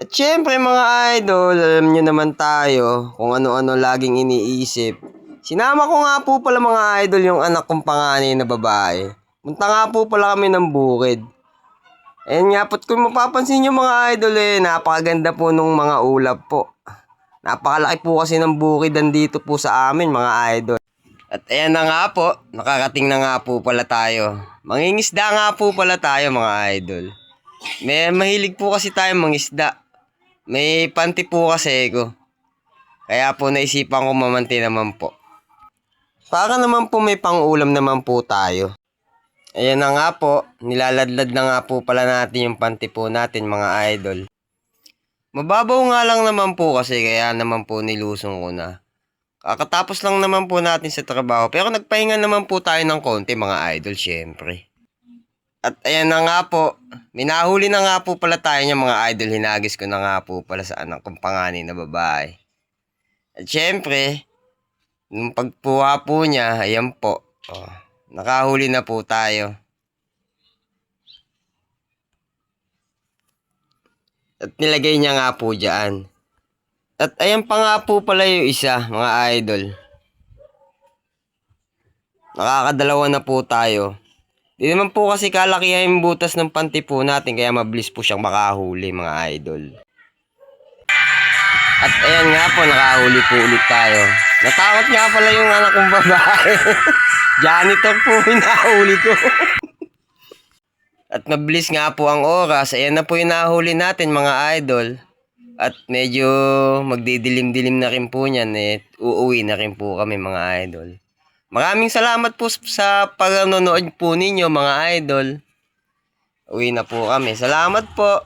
At mga idol, alam nyo naman tayo kung ano-ano laging iniisip. Sinama ko nga po pala mga idol yung anak kong panganay na babae. Punta nga po pala kami ng bukid. Ayan nga po't kung mapapansin nyo mga idol eh, napakaganda po nung mga ulap po. Napakalaki po kasi ng bukid dito po sa amin mga idol. At ayan na nga po, nakarating na nga po pala tayo. Mangingisda nga po pala tayo mga idol. May mahilig po kasi tayo mangisda. May panty po kasi ko. Kaya po naisipan ko mamanti naman po. Para naman po may pangulam naman po tayo. Ayan na nga po, nilaladlad na nga po pala natin yung panty po natin mga idol. Mababaw nga lang naman po kasi kaya naman po nilusong ko na. Kakatapos lang naman po natin sa trabaho pero nagpahinga naman po tayo ng konti mga idol syempre. At ayan na nga po, minahuli na nga po pala tayo niya mga idol, hinagis ko na nga po pala sa anak kong panganay na babae. At syempre, nung pagpuha po niya, ayan po, oh, nakahuli na po tayo. At nilagay niya nga po dyan. At ayan pa nga po pala yung isa, mga idol. Nakakadalawa na po tayo. Di naman po kasi kalakihan yung butas ng panty po natin kaya mabilis po siyang makahuli mga idol. At ayan nga po, nakahuli po ulit tayo. Natakot nga pala yung anak kong babae. Janitor po hinahuli ko. At mabilis nga po ang oras. Ayan na po yung nahuli natin mga idol. At medyo magdidilim-dilim na rin po niyan. Eh, uuwi na rin po kami mga idol. Maraming salamat po sa panonood po ninyo mga idol. Uwi na po kami. Salamat po.